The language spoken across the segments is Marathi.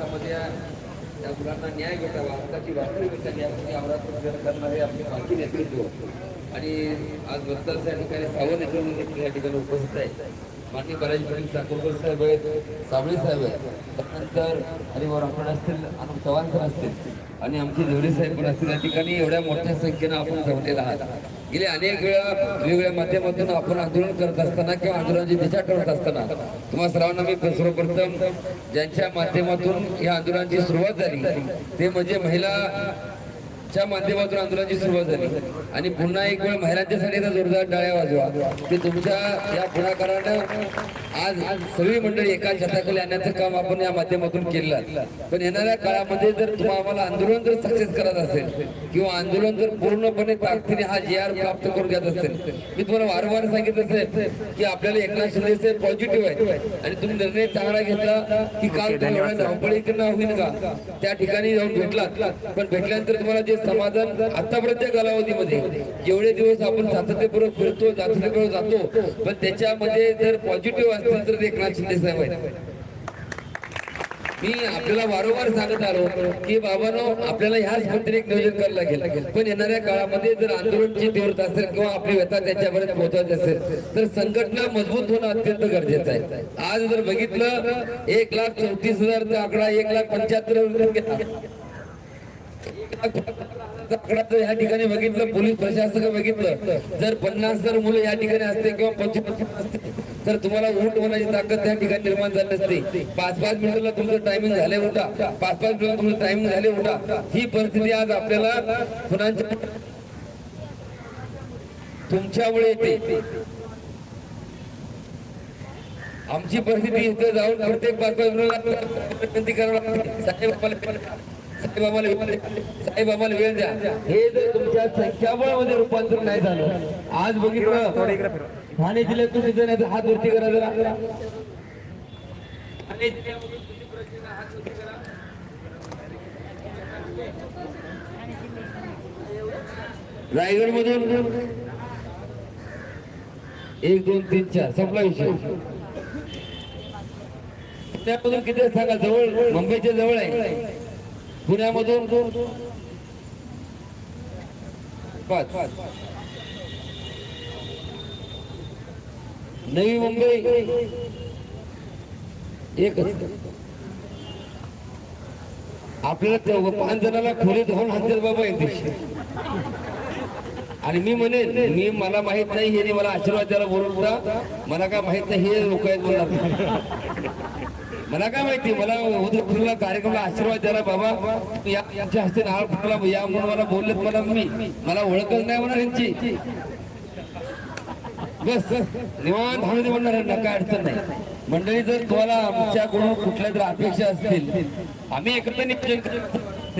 महाराष्ट्रामध्ये त्या मुलांना न्याय भेटावा हक्काची वास्तविकता यासाठी अमरावती करणारे आपले बाकी नेतृत्व. आणि आज बत्तास या ठिकाणी सावं नेतृत्व देखील या ठिकाणी उपस्थित आहे माननीय बालाजी पाटील चाकूरकर साहेब आहेत साबळे साहेब आहेत. त्यानंतर हरिभाऊ राठोड असतील अनुप चव्हाण सर असतील. आणि आमचे देवरे साहेब पण असतील. या ठिकाणी एवढ्या मोठ्या संख्येनं आपण जमलेला आहात. गेल्या अनेक वेळा वेगवेगळ्या माध्यमातून आपण आंदोलन करत असताना किंवा आंदोलनाची दिशा ठरवत असताना. तुम्हा सर्वांना मी सर्वप्रथम ज्यांच्या माध्यमातून या आंदोलनाची सुरुवात झाली ते म्हणजे महिला च्या माध्यमातून आंदोलनाची सुरुवात झाली. आणि पुन्हा एक वेळ महिलांच्यासाठी जोरदार टाळ्या वाजवा. की तुमच्या या पुढाकारानं आज सगळी मंडळी एका छताखाली आणण्याचं काम आपण या माध्यमातून आहे. पण येणाऱ्या काळामध्ये जर तुम्हा आम्हाला आंदोलन जर सक्सेस करत असेल किंवा आंदोलन जर पूर्णपणे ताकदीने हा जी आर प्राप्त करून देत असेल मी तुम्हाला वारंवार सांगितलं असेल की आपल्याला एकनाथ शिंदे पॉझिटिव्ह आहे आणि तुम्ही निर्णय चांगला घेतला की काल धावपळीकडनं होईल का? त्या ठिकाणी जाऊन भेटलात. पण भेटल्यानंतर तुम्हाला जे समाधान आतापर्यंत कालावधीमध्ये जेवढे दिवस आपण सातत्यपूर्वक फिरतो सातत्यपूर्वक जातो पण त्याच्यामध्ये जर पॉझिटिव्ह असतील तर ते एकनाथ शिंदे साहेब आहेत. मी आपल्याला वारंवार सांगत आलो की बाबानो आपल्याला ह्याच पद्धतीने नियोजन करायला लागेल. पण येणाऱ्या काळामध्ये जर आंदोलनची तीव्रता असेल किंवा आपली व्यथा त्याच्यापर्यंत पोहोचवायची असेल तर संघटना मजबूत होणं अत्यंत गरजेचं आहे. आज जर बघितलं एक लाख चौतीस हजारचा आकडा एक लाख पंच्याहत्तर हजार गेला. आकडा जर या ठिकाणी बघितलं पोलीस प्रशासक बघितलं. जर पन्नास जर मुलं या ठिकाणी असते किंवा पंचवीस असते तर तुम्हाला उठ होण्याची ताकद त्या ठिकाणी निर्माण झाली नसते. पाच पाच मिनिटाला तुमचं टायमिंग झाले होता. पाच पाच मिनिटाला तुमचं टायमिंग झाले होता. ही परिस्थिती आज आपल्याला पुन्हा तुमच्यामुळे येते. आमची परिस्थिती इथे जाऊन प्रत्येक पाच पाच मिनिटाला विनंती करावी लागते. साहेब साईबाबाला साईबाबाला वेळ द्या. हे जर तुमच्या संख्याबळामध्ये रूपांतर नाही झालं आज बघितलं ठाणे जिल्ह्यात तुम्ही नाही हात वरती करा जरा ठाणे रायगड मधून एक दोन तीन चार संपला विषय? त्यामधून किती सांगा जवळ? मुंबईच्या जवळ आहे. पुण्यामधून पाच. नवी मुंबई. एक आपल्याला पाच जणांना खोली धावून हजर बाबा येते आणि मी म्हणेन मी मला माहीत नाही हे मला आशीर्वाद द्यायला बोलवता मला काय माहीत नाही हे लोक आहेत मला काय माहिती मला उद्या कार्यक्रमाला आशीर्वाद द्यायला बाबा. या यांच्या हस्ते नाळ फुटला या म्हणून मला बोललेत मला मी. मला ओळखच नाही म्हणा यांची. बस. निवांत हळदी म्हणणार यांना काय अडचण नाही. मंडळी जर तुम्हाला आमच्याकडून कुठल्या जर अपेक्षा असतील आम्ही एकत्र नियोजन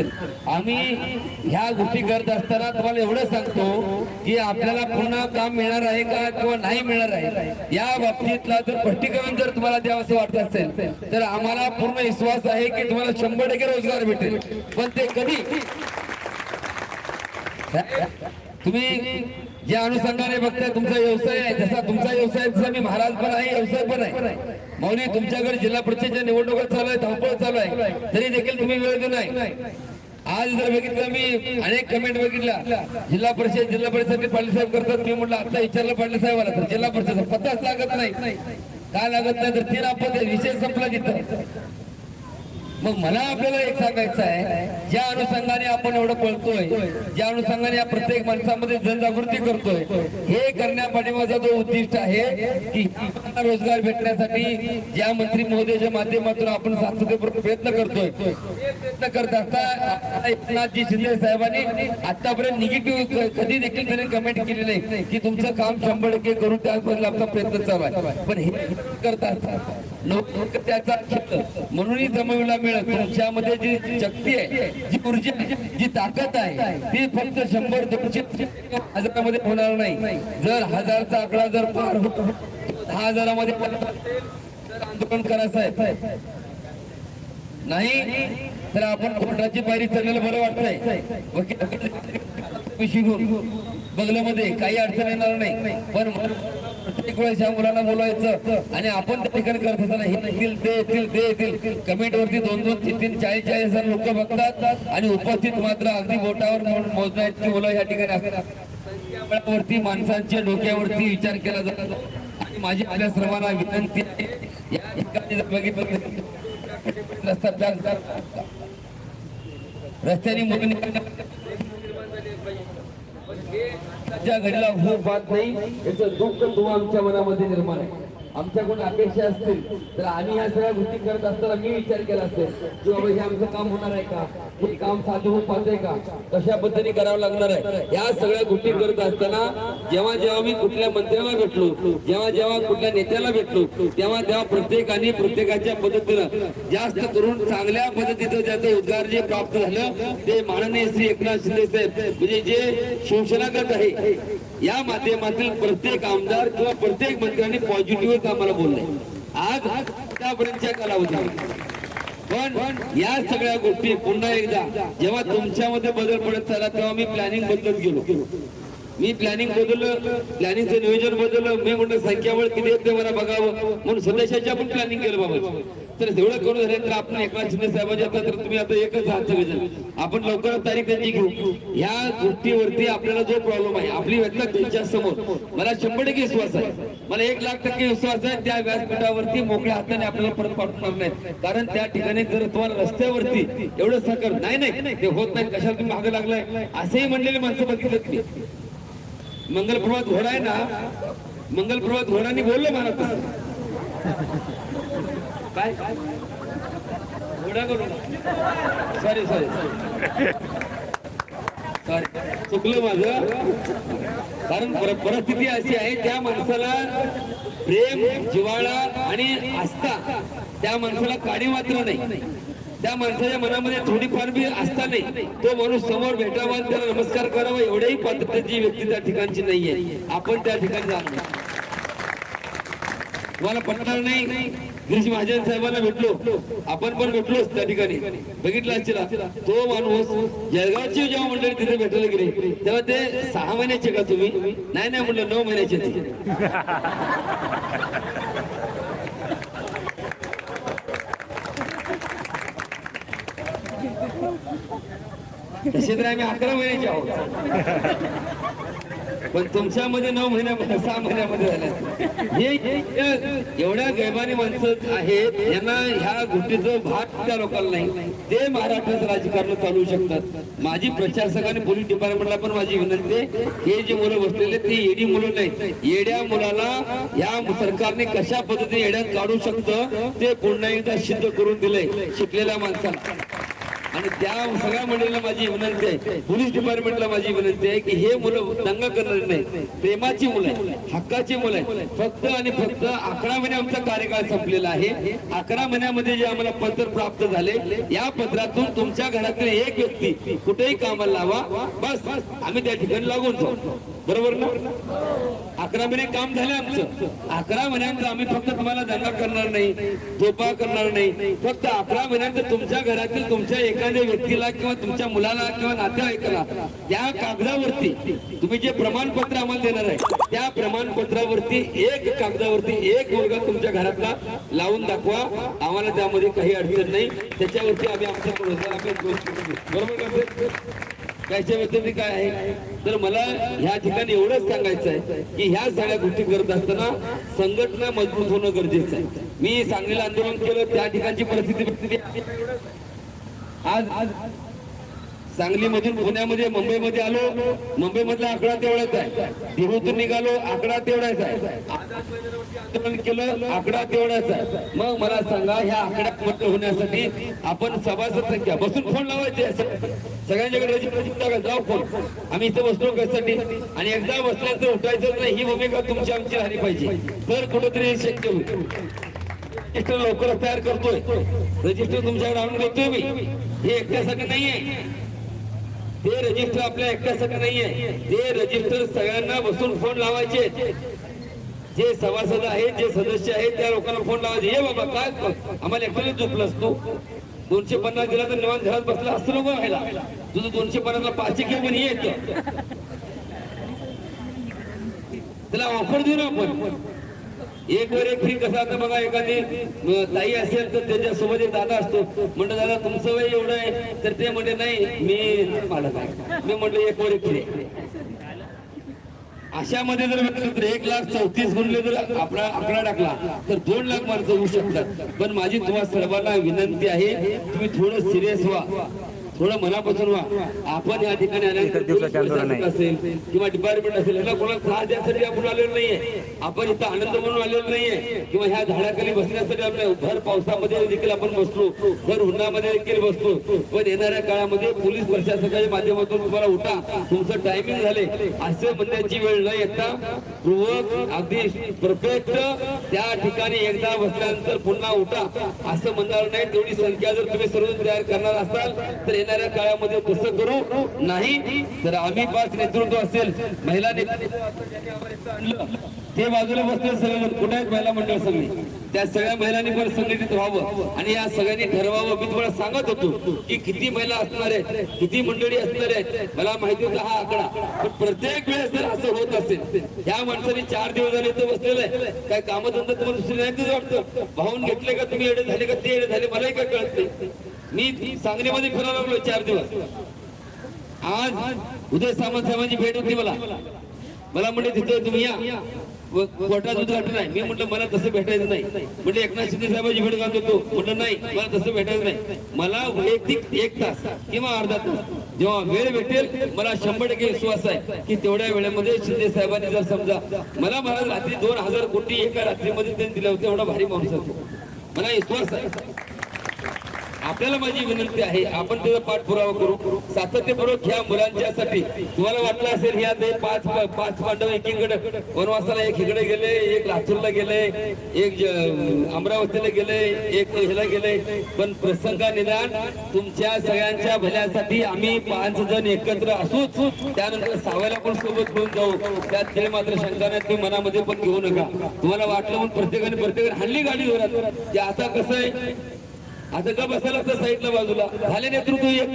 असेल, आम्ही ह्या गोष्टी करत असताना तुम्हाला एवढं सांगतो की आपल्याला पुन्हा काम मिळणार आहे का किंवा नाही मिळणार आहे? या बाबतीतला जर स्पष्टीकरण जर तुम्हाला द्यावं असं वाटत असेल तर आम्हाला पूर्ण विश्वास आहे की तुम्हाला शंभर टक्के रोजगार भेटेल. पण ते कधी? तुम्ही ज्या अनुषंगाने बघताय तुमचा व्यवसाय आहे. जसा तुमचा व्यवसाय तसा मी महाराज पण आहे व्यवसाय पण आहे. मौली तुमच्याकडे जिल्हा परिषदेच्या निवडणुका चालू आहे धावपळ चालू आहे. तरी देखील तुम्ही वेळ देऊ नाही आज जर बघितलं मी अनेक कमेंट बघितल्या. जिल्हा परिषद जिल्हा परिषद पाटील साहेब करतात मी म्हटलं आता विचारलं पाटील साहेबाला तर जिल्हा परिषद पत्ताच लागत नाही. काय लागत नाही? तर तीन आपण विषय संपला तिथं. मग मला आपल्याला एक सांगायचं आहे ज्या अनुषंगाने आपण एवढं पळतोय ज्या अनुषंगाने या प्रत्येक माणसामध्ये जनजागृती करतोय हे करण्यापाठीमागचा जो उद्दिष्ट आहे की रोजगार भेटण्यासाठी ज्या मंत्री महोदयाच्या माध्यमातून आपण सातत्यपूर्वक प्रयत्न करतोय प्रयत्न करत असता एकनाथजी शिंदे साहेबांनी आतापर्यंत निगेटिव्ह कधी देखील त्यांनी कमेंट केली नाही की तुमचं काम शंभर टक्के करून त्याबद्दल आपला प्रयत्न चालू आहे. पण हे करत असतात लोक त्याचा म्हणूनही जमविला मिळत तुमच्यामध्ये जी शक्ती आहे जी ऊर्जा जी ताकद आहे ती फक्त शंभर दोनशे हजारामध्ये होणार नाही. जर हजारचा आकडा जर पार होतो दहा हजारामध्ये तर आंदोलन करायचं आहे नाही तर आपण कोर्टाची पायरी चढलेलं बरं वाटतंय. वकील- शिकून बंगल्यामध्ये काही अडचण येणार नाही. पण प्रत्येक वेळेस मुलांना बोलवायचं. आणि आपण त्या ठिकाणी करत असताना येतील ते येतील ते येतील. कमेंट वरती दोन दोन तीन तीन चाळीस चाळीस हजार लोक बघतात आणि उपस्थित मात्र अगदी बोटावर मोजण्याची मुलं या ठिकाणी असतात. माणसांच्या डोक्यावरती विचार केला जातो. आणि माझी आपल्या सर्वांना विनंती आहे या ठिकाणी रस्ता रस्त्याने मुलं ज्या घडीला होत पाहत नाही याचं दुःख तुम्हा आमच्या मनामध्ये निर्माण आहे. आमच्याकडून अपेक्षा असतील तर आम्ही ह्या सगळ्या गोष्टी करत असताना मी विचार केला असेल की बाबा हे आमचं काम होणार आहे का? हे काम साधं होऊन पाहते का? कशा पद्धतीने करावं लागणार आहे? या सगळ्या गोष्टी करत असताना जेव्हा जेव्हा मी कुठल्या मंत्र्याला भेटलो जेव्हा जेव्हा कुठल्या नेत्याला भेटलो तेव्हा तेव्हा प्रत्येकाने प्रत्येकाच्या पद्धतीनं जास्त करून चांगल्या पद्धतीचं ज्याचं उद्गार जे प्राप्त झालं ते माननीय श्री एकनाथ शिंदे साहेब म्हणजे जे शिवसेना करत आहे या माध्यमातील प्रत्येक आमदार किंवा प्रत्येक मंत्र्यांनी पॉझिटिव्ह आम्हाला बोलले आज आतापर्यंतच्या कालावधीमध्ये पण या सगळ्या गोष्टी पुन्हा एकदा जेव्हा तुमच्यामध्ये बदल पडत झाला तेव्हा मी प्लॅनिंग बदलत गेलो. मी प्लॅनिंग बदललं प्लॅनिंगचं नियोजन बदललं मी म्हणलं संख्याबळ किती येते मला बघावं. म्हणून सदस्याची आपण प्लॅनिंग केलं बाबा. तर तेवढं करून झालं तर आपण एकनाथ शिंदे साहेबांचे आता तर तुम्ही आता एकच आहात सगळेजण. आपण लवकरच तारीख त्यांची घेऊ. ह्या गोष्टीवरती आपल्याला जो प्रॉब्लेम आहे आपली व्यथा त्यांच्यासमोर. मला शंभर टक्के विश्वास आहे. मला एक लाख टक्के विश्वास आहे त्या व्यासपीठावरती मोकळ्या हाताने आपल्याला परत पाठवणार नाही कारण त्या ठिकाणी जर तुम्हाला रस्त्यावरती एवढं सहकार नाही नाही ते होत नाही. कशाला तुम्ही मागे लागलाय? असंही म्हणलेले माणसं बघितलं मंगलप्रभात घोडा आहे ना मंगलप्रभात घोडाने बोललो मला तसं. काय? घोडा करू सॉरी सॉरी सॉरी चुकलं माझं. कारण पर- परिस्थिती अशी आहे त्या माणसाला प्रेम जिवाळा आणि आस्था त्या माणसाला काडी मात्र नाही. त्या माणसाच्या मनामध्ये थोडीफार बी असता नाही. तो माणूस समोर भेटावा त्याला नमस्कार करावा एवढ्याही पात्रतेची व्यक्ती त्या ठिकाणची नाहीये आपण त्या ठिकाणी जाणार तुम्हाला पटणार नाही गिरीश महाजन साहेबांना भेटलो. आपण पण भेटलोच त्या ठिकाणी. बघितलं असतील तो माणूस जळगावची जेव्हा मंडळी तिथे भेटायला गेले तेव्हा ते सहा महिन्याचे का तुम्ही? नाही नाही म्हणलं नऊ महिन्याचे तसे तर आम्ही अकरा महिन्याचे आहोत. पण तुमच्यामध्ये नऊ महिन्यामध्ये सहा महिन्यामध्ये झाल्या हे एवढ्या गैबानी माणसं आहेत यांना ह्या गोष्टीचं भाग त्या लोकांना नाही. ते महाराष्ट्राचं राजकारण चालवू शकतात. माझी प्रशासक आणि पोलीस डिपार्टमेंटला पण माझी विनंती आहे हे जे मुलं बसलेले ते येडी मुलं नाहीत. येड्या मुलाला या सरकारने कशा पद्धतीने येड्यात काढू शकतं ते पुन्हा एकदा सिद्ध करून दिलंय शिकलेल्या माणसाला आणि त्या सगळ्या मंडळीला माझी विनंती आहे. पोलीस डिपार्टमेंटला माझी विनंती आहे की हे मुलं दंग करणारी नाही. प्रेमाची मुलं आहे हक्काची मुलं आहे फक्त आणि फक्त अकरा महिने आमचा कार्यकाळ संपलेला आहे. अकरा महिन्यामध्ये जे आम्हाला पत्र प्राप्त झाले या पत्रातून तुमच्या घरातील एक व्यक्ती कुठेही कामाला लावा. बस आम्ही त्या ठिकाणी लागून जाऊ. बरोबर ना? अकरा महिने काम झाले आमचं. अकरा महिन्यांत आम्ही फक्त तुम्हाला दंगा करणार नाही झोपा करणार नाही. फक्त अकरा महिन्यांत तुमच्या घरातील तुमच्या एखाद्या व्यक्तीला किंवा तुमच्या मुलाला किंवा नातेवाईकाला त्या कागदावरती तुम्ही जे प्रमाणपत्र आम्हाला देणार आहे त्या प्रमाणपत्रावरती एक कागदावरती एक मुलगा तुमच्या घरातला लावून दाखवा. आम्हाला त्यामध्ये काही अडचण नाही. त्याच्यावरती आम्ही आमचा बरोबर त्याच्या व्यतिरिक्त काय आहे? तर मला ह्या ठिकाणी एवढंच सांगायचं आहे की ह्या सगळ्या गोष्टी करत असताना संघटना मजबूत होणं गरजेचं आहे. मी सांगलीला आंदोलन केलं त्या ठिकाणची परिस्थिती बघितली. आज आज सांगलीमधून पुण्यामध्ये मुंबईमध्ये आलो. मुंबई मधला आकडा तेवढाच आहे. देहूतून निघालो आकडा तेवढाच आहे. आंदोलन केलं आकडा तेवढाच आहे. मग मला सांगा ह्या आकड्यात मत होण्यासाठी आपण सभासद संख्या बसून फोन लावायचे सगळ्यांच्याकडे रजिस्टर जाऊ फोन आम्ही इथं बसलो कशासाठी? आणि एकदा बसल्याचं उठायचं नाही ही भूमिका तुमची आमची राहिली पाहिजे. तर कुठंतरी शक्य होईल. रजिस्टर लवकरच तयार करतोय. रजिस्टर तुमच्याकडे आणून देतोय मी. हे एकट्यासाठी नाहीये. ते रजिस्टर आपल्या एकट्यासाठी नाहीये. ते रजिस्टर सगळ्यांना बसून फोन लावायचे. जे सभासद आहेत जे सदस्य आहेत त्या लोकांना फोन लावायचे. हे बाबा काय आम्हाला एकट्याने झोपलं तू? दोनशे पन्नास दिला तर निवांत घरात बसला? असतो नको व्हायला तुझं दोनशे पन्नासला पाचशे किलो पण येत. त्याला ऑफर देऊ ना आपण. एक वर एक फ्री कसा आता बघा एखादी ताई असेल तर त्याच्यासोबत एक दादा असतो. म्हणतो दादा तुमचं वय एवढं आहे. तर ते म्हणते नाही मी मालक आहे. मी म्हटलं एक वर एक फ्री अशामध्ये जर म्हटलं तर एक लाख चौतीस गुणले जर आपला आकडा टाकला तर दोन लाख माणसं होऊ शकतात. पण माझी तुम्हाला सर्वांना विनंती आहे तुम्ही थोडं सिरियस व्हा. थोडं मनापासून व्हा आपण या ठिकाणी आल्यानंतर असेल किंवा डिपार्टमेंट असेल याला कोणाला त्रास द्यासाठी आपण आलेलो नाहीये. आपण इथं आनंद म्हणून आलेलो नाहीये. किंवा ह्या झाडाखाली बसण्यासाठी आपल्या भर पावसामध्ये देखील आपण बसलो. भर उन्हामध्ये देखील बसतो पण येणाऱ्या काळामध्ये पोलीस प्रशासनाच्या माध्यमातून तुम्हाला उठा. तुमचं टायमिंग झाले. असे म्हणण्याची वेळ न येता पूर्वक अगदी परफेक्ट त्या ठिकाणी एकदा बसल्यानंतर पुन्हा उठा. असं म्हणणार नाही. तेवढी संख्या जर तुम्ही सर्व तयार करणार असाल तर येणाऱ्या काळामध्ये तसं करू? नाही तर आम्ही पाच नेतृत्व असेल. महिला नेतृत्व ते बाजूला बसले सगळे कुठे आहेत महिला मंडळ सगळी? त्या सगळ्या महिलांनी पण संघटित व्हावं. आणि या सगळ्यांनी ठरवावं. मी तुम्हाला सांगत होतो की किती महिला असणार आहेत किती मंडळी असणार आहेत मला माहिती होता हा आकडा. पण प्रत्येक वेळेस जर असं होत असेल ह्या माणसाने चार दिवस झाले तर बसलेलं आहे. काय कामधंदा तुम्हाला दुसरी नाही वाटतं? भाऊन घेतले का तुम्ही एडे झाले का ते एडे झाले मलाही काय कळत नाही. मी सांगलीमध्ये फिरायला लागलो चार दिवस. आज उदय सामंत साहेबांची भेट होती मला. मला म्हणजे तिथे तुम्ही या. कोर्टात उद्घाटन आहे मी म्हटलं मला तसं भेटायचं नाही. म्हणजे एकनाथ शिंदे साहेबांची भेट घालतो तो म्हटलं नाही मला तसं भेटायचं नाही. मला वैयक्तिक एक तास किंवा अर्धा तास जेव्हा वेळ भेटेल मला शंभर टक्के विश्वास आहे की तेवढ्या वेळेमध्ये शिंदे साहेबांनी जर समजा मला महाराज रात्री दोन हजार कोटी एका रात्रीमध्ये त्यांनी दिले होते एवढा भारी माणूस होतो. मला विश्वास आहे. आपल्याला माझी विनंती आहे आपण त्याचा पाठपुरावा करू. सातत्यपूर्वक ह्या मुलांच्यासाठी. तुम्हाला वाटलं असेल ह्या ते पाच पाच पांडव एकीकडे. वनवासाला एक इकडे गेले एक लातूरला गेले एक अमरावतीला गेले एक ह्याला गेले. पण प्रसंग निदान तुमच्या सगळ्यांच्या भल्यासाठी आम्ही पाच जण एकत्र असूच त्यानंतर सावायला पण सोबत घेऊन जाऊ. त्यात ते मात्र शंका नाही तुम्ही मनामध्ये पण घेऊ नका. तुम्हाला वाटलं म्हणून प्रत्येकाने प्रत्येकाने हल्ली गाडी जोरात. की आता कसं आहे आता का बसायला असतं साईडला बाजूला? झाले नेतृत्व एक.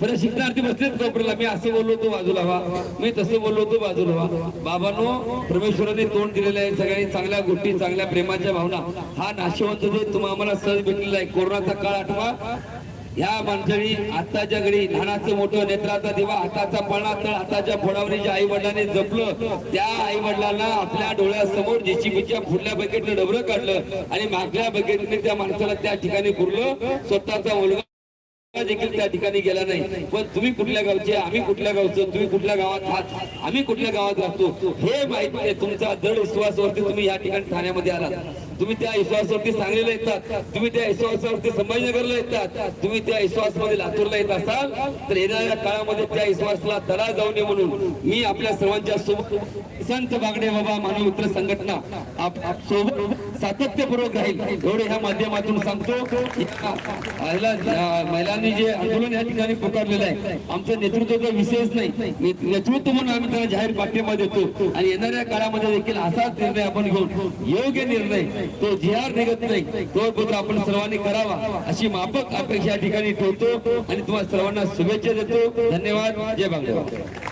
परत बसलेत कोपऱ्याला. मी असं बोललो होतो बाजूला व्हा. मी तसं बोललो होतो बाजूला व्हा. बाबांनो परमेश्वराने तोंड दिलेलं आहे. सगळ्यांनी चांगल्या गोष्टी चांगल्या प्रेमाच्या भावना. हा नाशिवंत तुम्हाला सहज भेटलेला आहे. कोरोनाचा काळ आठवा. या मंडळी आत्ताच्या घडी लहानाचं मोठं नेत्राचा दिवा हाताचा पळणा तळ हाताच्या फोडावरी ज्या आई वडिलांनी जपलं त्या आई वडिलांना आपल्या डोळ्यासमोर जेसीबीच्या फुडल्या बकेटनं डबरं काढलं आणि मागल्या बकेटने त्या माणसाला त्या ठिकाणी पुरलं. स्वतःचा मुलगा देखील त्या ठिकाणी गेला नाही. पण तुम्ही कुठल्या गावचे? आम्ही कुठल्या गावचं? तुम्ही कुठल्या गावात आहात? आम्ही कुठल्या गावात राहतो? हे माहिती आहे. तुमचा दृढ विश्वासावरती तुम्ही या ठिकाणी ठाण्यामध्ये आलात. तुम्ही त्या विश्वासावरती सांगलीला येतात तुम्ही त्या विश्वासावरती संभाजीनगरला येतात तुम्ही त्या विश्वासमध्ये लातूरला येत असाल तर येणाऱ्या काळामध्ये त्या विश्वासला तडा जाऊ नये म्हणून मी आपल्या सर्वांच्या सोबत संत बागडे बाबा मानव मित्र संघटना सोबत सातत्यपूर्वक राहील. एवढे ह्या माध्यमातून सांगतो. महिलांनी जे आंदोलन या ठिकाणी पुकारलेलं आहे आमचं तर विषयच नाही. नेतृत्व म्हणून आम्ही त्याला जाहीर पाठिंबा देतो. आणि येणाऱ्या काळामध्ये देखील असाच निर्णय आपण घेऊन योग्य निर्णय तो जी आर निघत नाही. तो पुत्र आपण सर्वांनी करावा अशी माफक अपेक्षा या ठिकाणी ठेवतो आणि तुम्हाला सर्वांना शुभेच्छा देतो. धन्यवाद. जय बांगला.